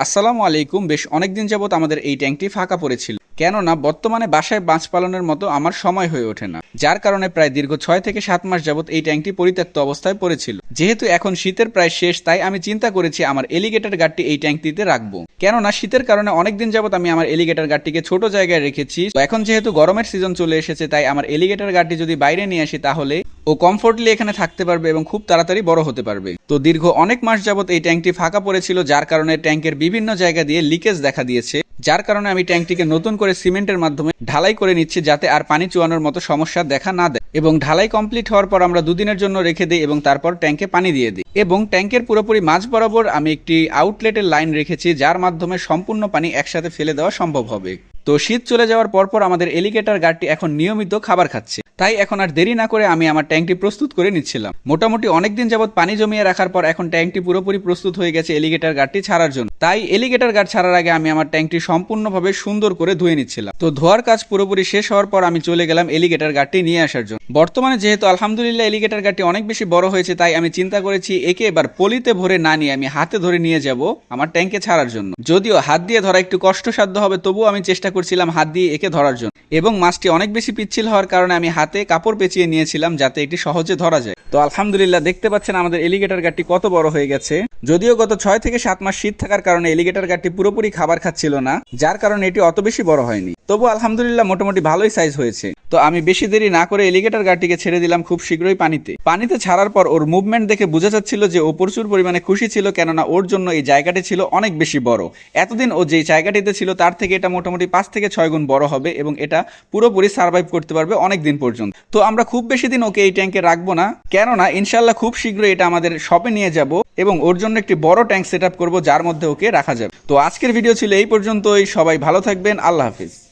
আসসালামু আলাইকুম। বেশ অনেকদিন যাবত আমাদের এই ট্যাঙ্কটি ফাঁকা পড়েছিল। কেননা বর্তমানে বাসায় মাছ পালনের মতো আমার সময় হয়ে ওঠে না, যার কারণে প্রায় দীর্ঘ ছয় থেকে সাত মাস যাবত এই ট্যাঙ্কটি পরিত্যক্ত অবস্থায় পড়েছিল। যেহেতু এখন শীতের প্রায় শেষ, তাই আমি চিন্তা করেছি আমার এলিগেটর গাড়টি এই ট্যাঙ্কটিতে রাখব। কেননা শীতের কারণে অনেকদিন যাবত আমি আমার এলিগেটর গাড়টিকে ছোট জায়গায় রেখেছি। এখন যেহেতু গরমের সিজন চলে এসেছে, তাই আমার এলিগেটর গাড়টি যদি বাইরে নিয়ে আসি তাহলে ও কমফোর্টলি এখানে থাকতে পারবে এবং খুব তাড়াতাড়ি বড় হতে পারবে। তো দীর্ঘ অনেক মাস যাবত এই ট্যাঙ্কটি ফাঁকা পড়েছিল, যার কারণে ট্যাঙ্কের বিভিন্ন জায়গা দিয়ে লিকেজ দেখা দিয়েছে। যার কারণে আমি ট্যাঙ্কটিকে নতুন করে সিমেন্টের মাধ্যমে ঢালাই করে নিচ্ছি যাতে আর পানি চুয়ানোর মতো সমস্যা দেখা না দেয় এবং ঢালাই কমপ্লিট হওয়ার পর আমরা দুদিনের জন্য রেখে দিই এবং তারপর ট্যাঙ্কে পানি দিয়ে দিই। এবং ট্যাঙ্কের পুরোপুরি মাঝ বরাবর আমি একটি আউটলেটের লাইন রেখেছি, যার মাধ্যমে সম্পূর্ণ পানি একসাথে ফেলে দেওয়া সম্ভব হবে। তো শীত চলে যাওয়ার পরপর আমাদের এলিগেটার গার্ডটি এখন নিয়মিত খাবার খাচ্ছে। তাই এখন আর দেরি না করে আমি আমার ট্যাঙ্কটি প্রস্তুত করে নিচ্ছিলাম। মোটামুটি অনেকদিন যাবৎ পানি জমিয়ে রাখার পর এখন ট্যাঙ্কটি পুরোপুরি প্রস্তুত হয়ে গেছে এলিগেটার গার্ডটি ছাড়ার জন্য। তাই এলিগেটর গার্ড ছাড়ার আগে আমি আমার ট্যাঙ্কটি সম্পূর্ণভাবে সুন্দর করে ধুয়ে নিচ্ছিলাম। তো ধোয়ার কাজ পুরোপুরি শেষ হওয়ার পর আমি চলে গেলাম এলিগেটর গার্ডটি নিয়ে আসার জন্য। বর্তমানে যেহেতু আলহামদুলিল্লাহ এলিগেটর গার্ডটি অনেক বেশি বড় হয়েছে, তাই আমি চিন্তা করেছি একে এবার পলিতে ভরে না নিয়ে আমি হাতে ধরে নিয়ে যাব আমার ট্যাঙ্কে ছাড়ার জন্য। যদিও হাত দিয়ে ধরা একটু কষ্টসাধ্য হবে, তবুও আমি চেষ্টা করছিলাম হাত দিয়ে একে ধরার জন্য। এবং মাছটি অনেক বেশি পিচ্ছিল হওয়ার কারণে আমি হাতে কাপড় পেঁচিয়ে নিয়েছিলাম যাতে এটি সহজে ধরা যায়। তো আলহামদুলিল্লাহ দেখতে পাচ্ছেন আমাদের এলিগেটর গাড়টি কত বড় হয়ে গেছে। যদিও গত ছয় থেকে সাত মাস শীত থাকার কারণে এলিগেটর গাড়টি পুরোপুরি খাবার খাচ্ছিল না, যার কারণে এটি অত বেশি বড় হয়নি। তবু আলহামদুলিল্লাহ মোটামুটি ভালোই সাইজ হয়েছে। তো আমি বেশি দেরি না করে এলিগেটর গাড়টিকে ছেড়ে দিলাম খুব শীঘ্রই পানিতে। পানিতে ছাড়ার পর ওর মুভমেন্ট দেখে বোঝা যাচ্ছিল যে ও প্রচুর পরিমাণে খুশি ছিল, কেননা ওর জন্য এই জায়গাটি ছিল অনেক বেশি বড়। এতদিন ও যে জায়গাটিতে ছিল, তার থেকে এটা মোটামুটি পাঁচ থেকে ছয় গুণ বড় হবে এবং এটা পুরোপুরি সার্ভাইভ করতে পারবে অনেক দিন পর্যন্ত। তো আমরা খুব বেশি দিন ওকে এই ট্যাঙ্কে রাখব না, কেননা ইনশাল্লাহ খুব শীঘ্রই এটা আমাদের শপে নিয়ে যাব। এবং ওর জন্য একটি বড় ট্যাঙ্ক সেট আপ করব, যার মধ্যে ওকে রাখা যাবে। তো আজকের ভিডিও ছিল এই পর্যন্তই। সবাই ভালো থাকবেন। আল্লাহ হাফিজ।